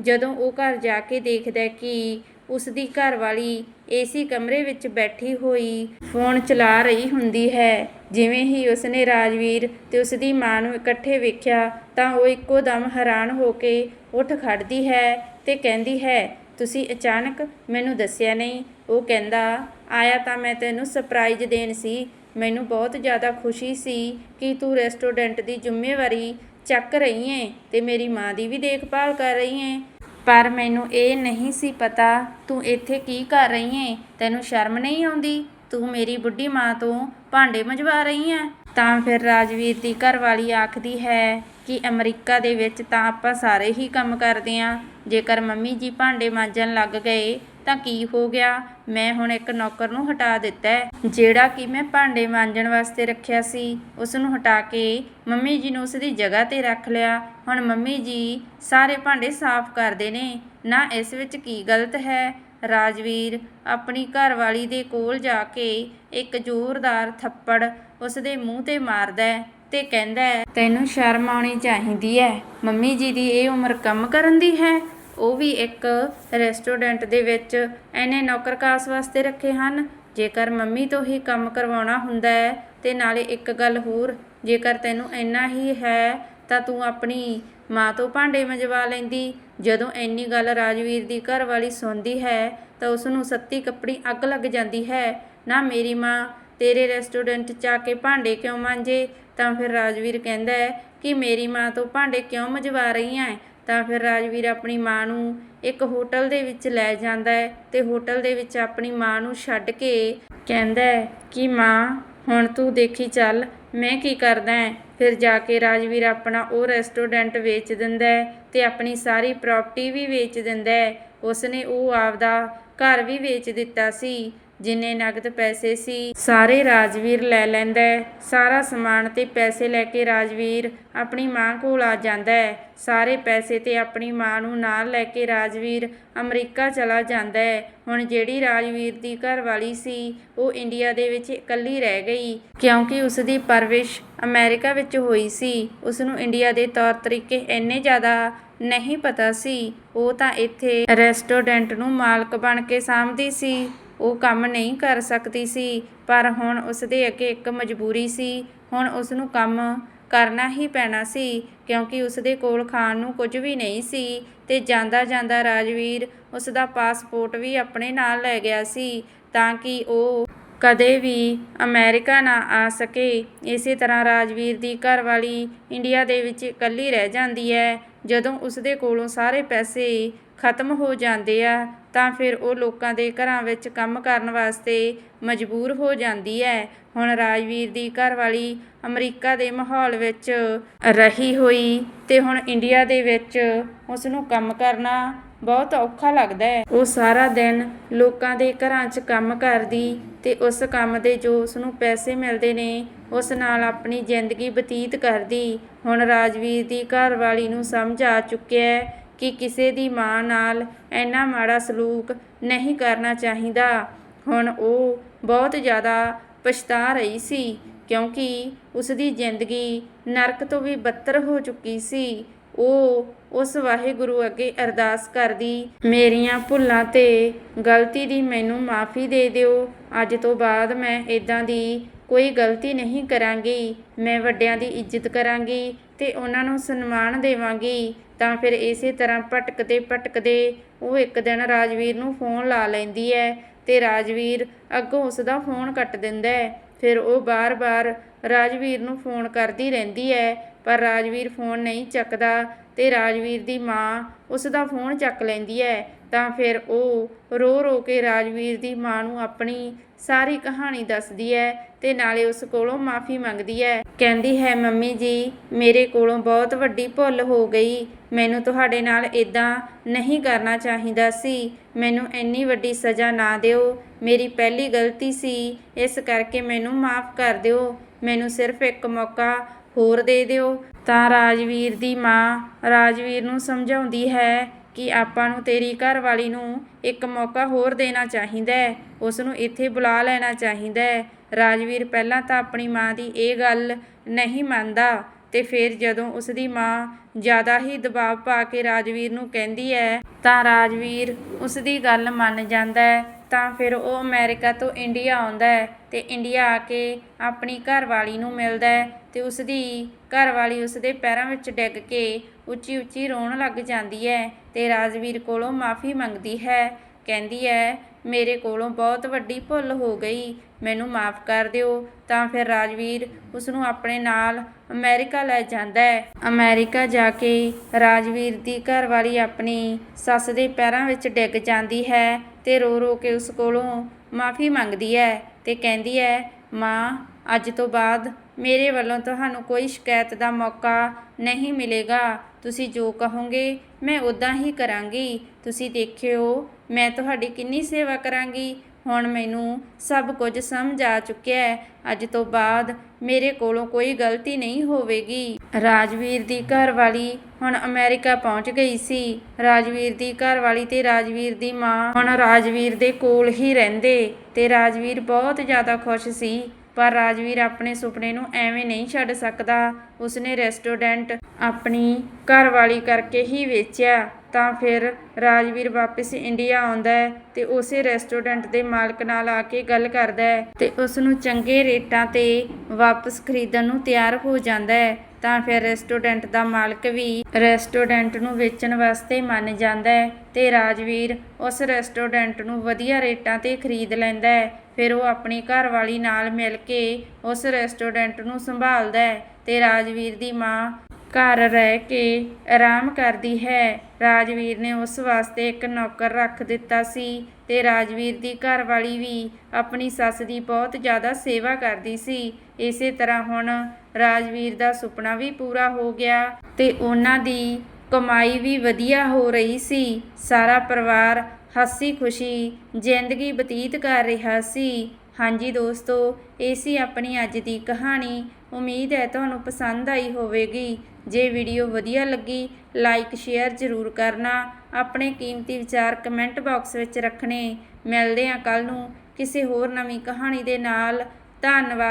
ਜਦੋਂ ਉਹ ਘਰ ਜਾ ਕੇ ਦੇਖਦਾ ਹੈ ਕਿ ਉਸ ਦੀ ਘਰਵਾਲੀ ਏਸੀ ਕਮਰੇ ਵਿੱਚ ਬੈਠੀ ਹੋਈ ਫੋਨ ਚਲਾ ਰਹੀ ਹੁੰਦੀ ਹੈ, ਜਿਵੇਂ ਹੀ ਉਸਨੇ ਰਾਜਵੀਰ ਤੇ ਉਸ ਦੀ ਮਾਂ ਨੂੰ ਇਕੱਠੇ ਵੇਖਿਆ ਤਾਂ ਉਹ ਇੱਕੋ ਦਮ ਹੈਰਾਨ ਹੋ ਕੇ ਉੱਠ ਖੜਦੀ ਹੈ ਤੇ ਕਹਿੰਦੀ ਹੈ, ਤੁਸੀਂ ਅਚਾਨਕ ਮੈਨੂੰ ਦੱਸਿਆ ਨਹੀਂ? ਉਹ ਕਹਿੰਦਾ, ਆਇਆ ਤਾਂ ਮੈਂ ਤੈਨੂੰ ਸਰਪ੍ਰਾਈਜ਼ ਦੇਣ ਸੀ। ਮੈਨੂੰ ਬਹੁਤ ਜ਼ਿਆਦਾ ਖੁਸ਼ੀ ਸੀ ਕਿ ਤੂੰ ਰੈਸਟੋਰੈਂਟ ਦੀ ਜ਼ਿੰਮੇਵਾਰੀ ਚੱਕ ਰਹੀ ਏ ਤੇ ਮੇਰੀ ਮਾਂ ਦੀ ਵੀ ਦੇਖਭਾਲ ਕਰ ਰਹੀ ਏ। ਪਰ ਮੈਨੂੰ ਇਹ ਨਹੀਂ ਸੀ ਪਤਾ ਤੂੰ ਇੱਥੇ ਕੀ ਕਰ ਰਹੀ ਏ। ਤੈਨੂੰ ਸ਼ਰਮ ਨਹੀਂ ਆਉਂਦੀ? ਤੂੰ ਮੇਰੀ ਬੁੱਢੀ ਮਾਂ ਤੋਂ ਭਾਂਡੇ ਮਜਵਾ ਰਹੀ ਏ ਤਾਂ ਫਿਰ ਰਾਜਵੀਰ ਦੀ ਘਰਵਾਲੀ ਆਖਦੀ ਹੈ ਕਿ ਅਮਰੀਕਾ ਦੇ ਵਿੱਚ ਤਾਂ ਆਪਾਂ ਸਾਰੇ ਹੀ ਕੰਮ ਕਰਦੇ ਆਂ। ਜੇਕਰ ਮੰਮੀ ਜੀ ਭਾਂਡੇ ਮਾਂਜਣ ਲੱਗ ਗਏ ਤਾਂ ਕੀ ਹੋ ਗਿਆ? ਮੈਂ ਹੁਣ ਇੱਕ ਨੌਕਰ ਨੂੰ ਹਟਾ ਦਿੱਤਾ ਜਿਹੜਾ ਕਿ ਮੈਂ ਭਾਂਡੇ ਮਾਂਜਣ ਵਾਸਤੇ ਰੱਖਿਆ ਸੀ ਉਸ ਨੂੰ ਹਟਾ ਕੇ ਮੰਮੀ ਜੀ ਨੂੰ ਉਸ ਦੀ ਜਗ੍ਹਾ ਤੇ ਰੱਖ ਲਿਆ। ਹੁਣ ਮੰਮੀ ਜੀ ਸਾਰੇ ਭਾਂਡੇ ਸਾਫ਼ ਕਰਦੇ ਨੇ। ਨਾ ਇਸ ਵਿੱਚ ਕੀ ਗਲਤ ਹੈ? ਰਾਜਵੀਰ ਆਪਣੀ ਘਰਵਾਲੀ ਦੇ ਕੋਲ ਜਾ ਕੇ ਇੱਕ ਜ਼ੋਰਦਾਰ ਥੱਪੜ ਉਸ ਦੇ ਮੂੰਹ ਤੇ ਮਾਰਦਾ ਹੈ ਤੇ ਕਹਿੰਦਾ ਹੈ, ਤੈਨੂੰ ਸ਼ਰਮ ਆਉਣੀ ਚਾਹੀਦੀ ਹੈ। ਮੰਮੀ ਜੀ ਦੀ ਇਹ ਉਮਰ ਕੰਮ ਕਰਨ ਦੀ ਹੈ? ਉਹ ਵੀ ਇੱਕ ਰੈਸਟੋਰੈਂਟ ਦੇ ਵਿੱਚ ਐਨੇ ਨੌਕਰ ਕਾਸ ਵਾਸਤੇ ਰੱਖੇ ਹਨ, ਜੇਕਰ ਮੰਮੀ ਤੋਂ ਹੀ ਕੰਮ ਕਰਵਾਉਣਾ ਹੁੰਦਾ ਹੈ ਤੇ ਨਾਲੇ ਇੱਕ ਗੱਲ ਹੋਰ, ਜੇਕਰ ਤੈਨੂੰ ਇੰਨਾ ਹੀ ਹੈ ਤਾਂ ਤੂੰ ਆਪਣੀ ਮਾਂ ਤੋਂ ਭਾਂਡੇ ਮੰਜਵਾ ਲੈਂਦੀ। ਜਦੋਂ ਇੰਨੀ ਗੱਲ ਰਾਜਵੀਰ ਦੀ ਘਰ ਵਾਲੀ ਸੁਣਦੀ ਹੈ ਤਾਂ ਉਸ ਨੂੰ ਸੱਤੀ ਕੱਪੜੀ ਅੱਗ ਲੱਗ ਜਾਂਦੀ ਹੈ। ਨਾ ਮੇਰੀ ਮਾਂ ਤੇਰੇ ਰੈਸਟੋਰੈਂਟ 'ਚ ਆ ਕੇ ਭਾਂਡੇ ਕਿਉਂ ਮਾਂਜੇ? ਤਾਂ ਫਿਰ ਰਾਜਵੀਰ ਕਹਿੰਦਾ ਹੈ ਕਿ ਮੇਰੀ ਮਾਂ ਤੋਂ ਭਾਂਡੇ ਕਿਉਂ ਮਜਵਾ ਰਹੀ ਹੈ ਤਾਂ ਫਿਰ ਰਾਜਵੀਰ ਆਪਣੀ ਮਾਂ ਨੂੰ ਇੱਕ ਹੋਟਲ ਦੇ ਵਿੱਚ ਲੈ ਜਾਂਦਾ ਹੈ ਤੇ ਹੋਟਲ ਦੇ ਵਿੱਚ ਆਪਣੀ ਮਾਂ ਨੂੰ ਛੱਡ ਕੇ ਕਹਿੰਦਾ ਹੈ ਕਿ ਮਾਂ, ਹੁਣ ਤੂੰ ਦੇਖੀ ਚੱਲ, ਮੈਂ ਕੀ ਕਰਦਾ ਹੈ? ਫਿਰ ਜਾ ਕੇ ਰਾਜਵੀਰ ਆਪਣਾ ਉਹ ਰੈਸਟੋਰੈਂਟ ਵੇਚ ਦਿੰਦਾ ਹੈ ਤੇ ਆਪਣੀ ਸਾਰੀ ਪ੍ਰਾਪਰਟੀ ਵੀ ਵੇਚ ਦਿੰਦਾ ਹੈ। ਉਸਨੇ ਉਹ ਆਪਦਾ ਘਰ ਵੀ ਵੇਚ ਦਿੱਤਾ ਸੀ। ਜਿੰਨੇ ਨਗਦ ਪੈਸੇ ਸੀ, ਸਾਰੇ ਰਾਜਵੀਰ ਲੈ ਲੈਂਦਾ ਸਾਰਾ ਸਮਾਨ ਤੇ ਪੈਸੇ ਲੈ ਕੇ ਰਾਜਵੀਰ ਆਪਣੀ ਮਾਂ ਕੋਲ ਆ ਜਾਂਦਾ ਹੈ। ਸਾਰੇ ਪੈਸੇ ਤੇ ਆਪਣੀ ਮਾਂ ਨੂੰ ਨਾਲ ਲੈ ਕੇ ਰਾਜਵੀਰ ਅਮਰੀਕਾ ਚਲਾ ਜਾਂਦਾ ਹੈ। ਹੁਣ ਜਿਹੜੀ ਰਾਜਵੀਰ ਦੀ ਘਰਵਾਲੀ ਸੀ, ਉਹ ਇੰਡੀਆ ਦੇ ਵਿੱਚ ਇਕੱਲੀ ਰਹਿ ਗਈ, ਕਿਉਂਕਿ ਉਸ ਦੀ ਪਰਵਿਸ਼ ਅਮਰੀਕਾ ਵਿੱਚ ਹੋਈ ਸੀ। ਉਸ ਨੂੰ ਇੰਡੀਆ ਦੇ ਤੌਰ ਤਰੀਕੇ ਇੰਨੇ ਜ਼ਿਆਦਾ ਨਹੀਂ ਪਤਾ ਸੀ। ਉਹ ਤਾਂ ਇੱਥੇ ਰੈਸਟੋਰੈਂਟ ਨੂੰ ਮਾਲਕ ਬਣ ਕੇ ਸਾਂਭਦੀ ਸੀ। ਉਹ ਕੰਮ ਨਹੀਂ ਕਰ ਸਕਦੀ ਸੀ, ਪਰ ਹੁਣ ਉਸ ਦੇ ਅੱਗੇ ਇੱਕ ਮਜਬੂਰੀ ਸੀ। ਹੁਣ ਉਸ ਨੂੰ ਕੰਮ ਕਰਨਾ ਹੀ ਪੈਣਾ ਸੀ, ਕਿਉਂਕਿ ਉਸ ਦੇ ਕੋਲ ਖਾਣ ਨੂੰ ਕੁਝ ਵੀ ਨਹੀਂ ਸੀ ਤੇ ਜਾਂਦਾ ਜਾਂਦਾ ਰਾਜਵੀਰ ਉਸ ਦਾ ਪਾਸਪੋਰਟ ਵੀ ਆਪਣੇ ਨਾਲ ਲੈ ਗਿਆ ਸੀ, ਤਾਂ ਕਿ ਉਹ ਕਦੇ ਵੀ ਅਮਰੀਕਾ ਨਾ ਆ ਸਕੇ। ਇਸੇ ਤਰ੍ਹਾਂ ਰਾਜਵੀਰ ਦੀ ਘਰਵਾਲੀ ਇੰਡੀਆ ਦੇ ਵਿੱਚ ਇਕੱਲੀ ਰਹਿ ਜਾਂਦੀ ਹੈ। ਜਦੋਂ ਉਸ ਦੇ ਕੋਲੋਂ ਸਾਰੇ ਪੈਸੇ ਖਤਮ ਹੋ ਜਾਂਦੇ ਆ, ਤਾਂ ਫਿਰ ਉਹ ਲੋਕਾਂ ਦੇ ਘਰਾਂ ਵਿੱਚ ਕੰਮ ਕਰਨ ਵਾਸਤੇ ਮਜਬੂਰ ਹੋ ਜਾਂਦੀ ਹੈ। ਹੁਣ ਰਾਜਵੀਰ ਦੀ ਘਰਵਾਲੀ ਅਮਰੀਕਾ ਦੇ ਮਾਹੌਲ ਵਿੱਚ ਰਹੀ ਹੋਈ ਤੇ ਹੁਣ ਇੰਡੀਆ ਦੇ ਵਿੱਚ ਉਸ ਨੂੰ ਕੰਮ ਕਰਨਾ ਬਹੁਤ ਔਖਾ ਲੱਗਦਾ ਹੈ। ਉਹ ਸਾਰਾ ਦਿਨ ਲੋਕਾਂ ਦੇ ਘਰਾਂ 'ਚ ਕੰਮ ਕਰਦੀ ਤੇ ਉਸ ਕੰਮ ਦੇ ਜੋ ਉਸ ਨੂੰ ਪੈਸੇ ਮਿਲਦੇ ਨੇ, ਉਸ ਨਾਲ ਆਪਣੀ ਜ਼ਿੰਦਗੀ ਬਤੀਤ ਕਰਦੀ। ਹੁਣ ਰਾਜਵੀਰ ਦੀ ਘਰਵਾਲੀ ਨੂੰ ਸਮਝ ਆ ਚੁੱਕਿਆ ਹੈ ਕਿ ਕਿਸੇ ਦੀ ਮਾਂ ਨਾਲ ਇੰਨਾ ਮਾੜਾ ਸਲੂਕ ਨਹੀਂ ਕਰਨਾ ਚਾਹੀਦਾ। ਹੁਣ ਉਹ ਬਹੁਤ ਜ਼ਿਆਦਾ ਪਛਤਾ ਰਹੀ ਸੀ, ਕਿਉਂਕਿ ਉਸ ਦੀ ਜ਼ਿੰਦਗੀ ਨਰਕ ਤੋਂ ਵੀ ਬੱਤਰ ਹੋ ਚੁੱਕੀ ਸੀ। ਉਹ ਉਸ ਵਾਹਿਗੁਰੂ ਅੱਗੇ ਅਰਦਾਸ ਕਰਦੀ, ਮੇਰੀਆਂ ਭੁੱਲਾਂ ਤੇ ਗਲਤੀ ਦੀ ਮੈਨੂੰ ਮਾਫੀ ਦੇ ਦਿਓ। ਅੱਜ ਤੋਂ ਬਾਅਦ ਮੈਂ ਇਦਾਂ ਦੀ ਕੋਈ ਗਲਤੀ ਨਹੀਂ ਕਰਾਂਗੀ। ਮੈਂ ਵੱਡਿਆਂ ਦੀ ਇੱਜ਼ਤ ਕਰਾਂਗੀ। ਤੇ ਉਹਨਾਂ ਨੂੰ ਸਨਮਾਨ ਦੇਵਾਂਗੀ। ਤਾਂ ਫਿਰ ਇਸੇ ਤਰ੍ਹਾਂ ਭਟਕਦੇ ਭਟਕਦੇ ਉਹ ਇੱਕ ਦਿਨ ਰਾਜਵੀਰ ਨੂੰ ਫੋਨ ਲਾ ਲੈਂਦੀ ਹੈ ਤੇ ਰਾਜਵੀਰ ਅੱਗੋਂ ਉਸ ਦਾ ਫੋਨ ਕੱਟ ਦਿੰਦਾ ਹੈ ਫਿਰ ਉਹ ਬਾਰ-ਬਾਰ ਰਾਜਵੀਰ ਨੂੰ ਫੋਨ ਕਰਦੀ ਰਹਿੰਦੀ ਹੈ ਪਰ ਰਾਜਵੀਰ ਫੋਨ ਨਹੀਂ ਚੱਕਦਾ ਤੇ ਰਾਜਵੀਰ ਦੀ ਮਾਂ ਉਸ ਦਾ ਫੋਨ ਚੱਕ ਲੈਂਦੀ ਹੈ ਤਾਂ ਫਿਰ ਉਹ ਰੋ ਰੋ ਕੇ ਰਾਜਵੀਰ ਦੀ ਮਾਂ ਨੂੰ ਆਪਣੀ ਸਾਰੀ ਕਹਾਣੀ ਦੱਸਦੀ ਹੈ ਤੇ ਨਾਲੇ ਉਸ ਕੋਲੋਂ ਮਾਫੀ ਮੰਗਦੀ ਹੈ ਕਹਿੰਦੀ ਹੈ, ਮੰਮੀ ਜੀ, ਮੇਰੇ ਕੋਲੋਂ ਬਹੁਤ ਵੱਡੀ ਭੁੱਲ ਹੋ ਗਈ। ਮੈਨੂੰ ਤੁਹਾਡੇ ਨਾਲ ਇਦਾਂ ਨਹੀਂ ਕਰਨਾ ਚਾਹੀਦਾ ਸੀ। ਮੈਨੂੰ ਇੰਨੀ ਵੱਡੀ ਸਜ਼ਾ ਨਾ ਦਿਓ। ਮੇਰੀ ਪਹਿਲੀ ਗਲਤੀ ਸੀ। ਇਸ ਕਰਕੇ ਮੈਨੂੰ ਮਾਫ ਕਰ ਦਿਓ। ਮੈਨੂੰ ਸਿਰਫ ਇੱਕ ਮੌਕਾ ਹੋਰ ਦੇ ਦਿਓ। ਤਾਂ ਰਾਜਵੀਰ ਦੀ ਮਾਂ ਰਾਜਵੀਰ ਨੂੰ ਸਮਝਾਉਂਦੀ ਹੈ ਕਿ ਆਪਾਂ ਨੂੰ ਤੇਰੀ ਘਰਵਾਲੀ ਨੂੰ ਇੱਕ ਮੌਕਾ ਹੋਰ ਦੇਣਾ ਚਾਹੀਦਾ ਹੈ। ਉਸ ਨੂੰ ਇੱਥੇ ਬੁਲਾ ਲੈਣਾ ਚਾਹੀਦਾ ਹੈ। ਰਾਜਵੀਰ ਪਹਿਲਾਂ ਤਾਂ ਆਪਣੀ ਮਾਂ ਦੀ ਇਹ ਗੱਲ ਨਹੀਂ ਮੰਨਦਾ ਅਤੇ ਫਿਰ ਜਦੋਂ ਉਸ ਦੀ ਮਾਂ ਜ਼ਿਆਦਾ ਹੀ ਦਬਾਅ ਪਾ ਕੇ ਰਾਜਵੀਰ ਨੂੰ ਕਹਿੰਦੀ ਹੈ, ਤਾਂ ਰਾਜਵੀਰ ਉਸ ਦੀ ਗੱਲ ਮੰਨ ਜਾਂਦਾ ਹੈ, ਤਾਂ ਫਿਰ ਉਹ ਅਮਰੀਕਾ ਤੋਂ ਇੰਡੀਆ ਆਉਂਦਾ ਹੈ ਤੇ ਇੰਡੀਆ ਆ ਕੇ ਆਪਣੀ ਘਰਵਾਲੀ ਨੂੰ ਮਿਲਦਾ ਹੈ ਤੇ ਉਸ ਦੀ ਘਰਵਾਲੀ ਉਸ ਦੇ ਪੈਰਾਂ ਵਿੱਚ ਡਿੱਗ ਕੇ ਉੱਚੀ ਉੱਚੀ ਰੋਣ ਲੱਗ ਜਾਂਦੀ ਹੈ ਅਤੇ ਰਾਜਵੀਰ ਕੋਲੋਂ ਮਾਫੀ ਮੰਗਦੀ ਹੈ, ਕਹਿੰਦੀ ਹੈ ਮੇਰੇ ਕੋਲੋਂ ਬਹੁਤ ਵੱਡੀ ਭੁੱਲ ਹੋ ਗਈ। ਮੈਨੂੰ ਮਾਫ ਕਰ ਦਿਓ। ਤਾਂ ਫਿਰ ਰਾਜਵੀਰ ਉਸ ਨੂੰ ਆਪਣੇ ਨਾਲ ਅਮਰੀਕਾ ਲੈ ਜਾਂਦਾ ਹੈ। ਅਮਰੀਕਾ ਜਾ ਕੇ ਰਾਜਵੀਰ ਦੀ ਘਰਵਾਲੀ ਆਪਣੀ ਸੱਸ ਦੇ ਪੈਰਾਂ ਵਿੱਚ ਡਿੱਗ ਜਾਂਦੀ ਹੈ ਤੇ ਰੋ ਰੋ ਕੇ ਉਸ ਕੋਲੋਂ ਮਾਫੀ ਮੰਗਦੀ ਹੈ ਤੇ ਕਹਿੰਦੀ ਹੈ, ਮਾਂ, ਅੱਜ ਤੋਂ ਬਾਅਦ ਮੇਰੇ ਵੱਲੋਂ ਤੁਹਾਨੂੰ ਕੋਈ ਸ਼ਿਕਾਇਤ ਦਾ ਮੌਕਾ ਨਹੀਂ ਮਿਲੇਗਾ। ਤੁਸੀਂ ਜੋ ਕਹੋਗੇ ਮੈਂ ਉਦਾਂ ਹੀ ਕਰਾਂਗੀ। ਤੁਸੀਂ ਦੇਖਿਓ ਮੈਂ ਤੁਹਾਡੀ ਕਿੰਨੀ ਸੇਵਾ ਕਰਾਂਗੀ? ਹੁਣ ਮੈਨੂੰ ਸਭ ਕੁਝ ਸਮਝ ਆ ਚੁੱਕਿਆ ਹੈ। ਅੱਜ ਤੋਂ ਬਾਅਦ ਮੇਰੇ ਕੋਲੋਂ ਕੋਈ ਗਲਤੀ ਨਹੀਂ ਹੋਵੇਗੀ। ਰਾਜਵੀਰ ਦੀ ਘਰਵਾਲੀ ਹੁਣ ਅਮਰੀਕਾ ਪਹੁੰਚ ਗਈ ਸੀ। ਰਾਜਵੀਰ ਦੀ ਘਰਵਾਲੀ ਤੇ ਰਾਜਵੀਰ ਦੀ ਮਾਂ ਹੁਣ ਰਾਜਵੀਰ ਦੇ ਕੋਲ ਹੀ ਰਹਿੰਦੇ ਤੇ ਰਾਜਵੀਰ ਬਹੁਤ ਜ਼ਿਆਦਾ ਖੁਸ਼ ਸੀ। ਪਰ ਰਾਜਵੀਰ ਆਪਣੇ ਸੁਪਨੇ ਨੂੰ ਐਵੇਂ ਨਹੀਂ ਛੱਡ ਸਕਦਾ। ਉਸਨੇ ਰੈਸਟੋਰੈਂਟ ਆਪਣੀ ਘਰਵਾਲੀ ਕਰਕੇ ਹੀ ਵੇਚਿਆ। ਤਾਂ ਫਿਰ ਰਾਜਵੀਰ ਵਾਪਸ ਇੰਡੀਆ ਆਉਂਦਾ ਹੈ ਤੇ ਉਸੇ ਰੈਸਟੋਰੈਂਟ ਦੇ ਮਾਲਕ ਨਾਲ ਆ ਕੇ ਗੱਲ ਕਰਦਾ ਹੈ ਤੇ ਉਸ ਨੂੰ ਚੰਗੇ ਰੇਟਾਂ ਤੇ ਵਾਪਸ ਖਰੀਦਣ ਨੂੰ ਤਿਆਰ ਹੋ ਜਾਂਦਾ ਹੈ। ਤਾਂ ਫਿਰ ਰੈਸਟੋਰੈਂਟ ਦਾ ਮਾਲਕ ਵੀ ਰੈਸਟੋਰੈਂਟ ਨੂੰ ਵੇਚਣ ਵਾਸਤੇ ਮੰਨ ਜਾਂਦਾ ਹੈ ਤੇ ਰਾਜਵੀਰ ਉਸ ਰੈਸਟੋਰੈਂਟ ਨੂੰ ਵਧੀਆ ਰੇਟਾਂ ਤੇ ਖਰੀਦ ਲੈਂਦਾ ਹੈ। ਫਿਰ ਉਹ ਆਪਣੀ ਘਰਵਾਲੀ ਨਾਲ ਮਿਲ ਕੇ ਉਸ ਰੈਸਟੋਰੈਂਟ ਨੂੰ ਸੰਭਾਲਦਾ ਹੈ ਤੇ ਰਾਜਵੀਰ ਦੀ ਮਾਂ ਘਰ ਰਹਿ ਕੇ ਆਰਾਮ ਕਰਦੀ ਹੈ। ਰਾਜਵੀਰ ਨੇ ਉਸ ਵਾਸਤੇ ਇੱਕ ਨੌਕਰ ਰੱਖ ਦਿੱਤਾ ਸੀ ਤੇ ਰਾਜਵੀਰ ਦੀ ਘਰਵਾਲੀ ਵੀ ਆਪਣੀ ਸੱਸ ਦੀ ਬਹੁਤ ਜ਼ਿਆਦਾ ਸੇਵਾ ਕਰਦੀ ਸੀ। ਇਸੇ ਤਰ੍ਹਾਂ ਹੁਣ ਰਾਜਵੀਰ ਦਾ ਸੁਪਨਾ ਵੀ ਪੂਰਾ ਹੋ ਗਿਆ ਤੇ ਉਹਨਾਂ ਦੀ ਕਮਾਈ ਵੀ ਵਧੀਆ ਹੋ ਰਹੀ ਸੀ। ਸਾਰਾ ਪਰਿਵਾਰ ਹੱਸੀ ਖੁਸ਼ੀ ਜ਼ਿੰਦਗੀ ਬਤੀਤ ਕਰ ਰਿਹਾ ਸੀ। ਹਾਂਜੀ ਦੋਸਤੋ, ਇਹ ਸੀ ਆਪਣੀ ਅੱਜ ਦੀ ਕਹਾਣੀ। ਉਮੀਦ ਹੈ ਤੁਹਾਨੂੰ ਪਸੰਦ ਆਈ ਹੋਵੇਗੀ। ਜੇ ਵੀਡੀਓ ਵਧੀਆ ਲੱਗੀ, ਲਾਈਕ, ਸ਼ੇਅਰ ਜ਼ਰੂਰ ਕਰਨਾ। ਆਪਣੇ ਕੀਮਤੀ ਵਿਚਾਰ ਕਮੈਂਟ ਬਾਕਸ ਵਿੱਚ ਰੱਖਣੇ। ਮਿਲਦੇ ਹਾਂ ਕੱਲ ਨੂੰ ਕਿਸੇ ਹੋਰ ਨਵੀਂ ਕਹਾਣੀ ਦੇ ਨਾਲ। ਧੰਨਵਾਦ।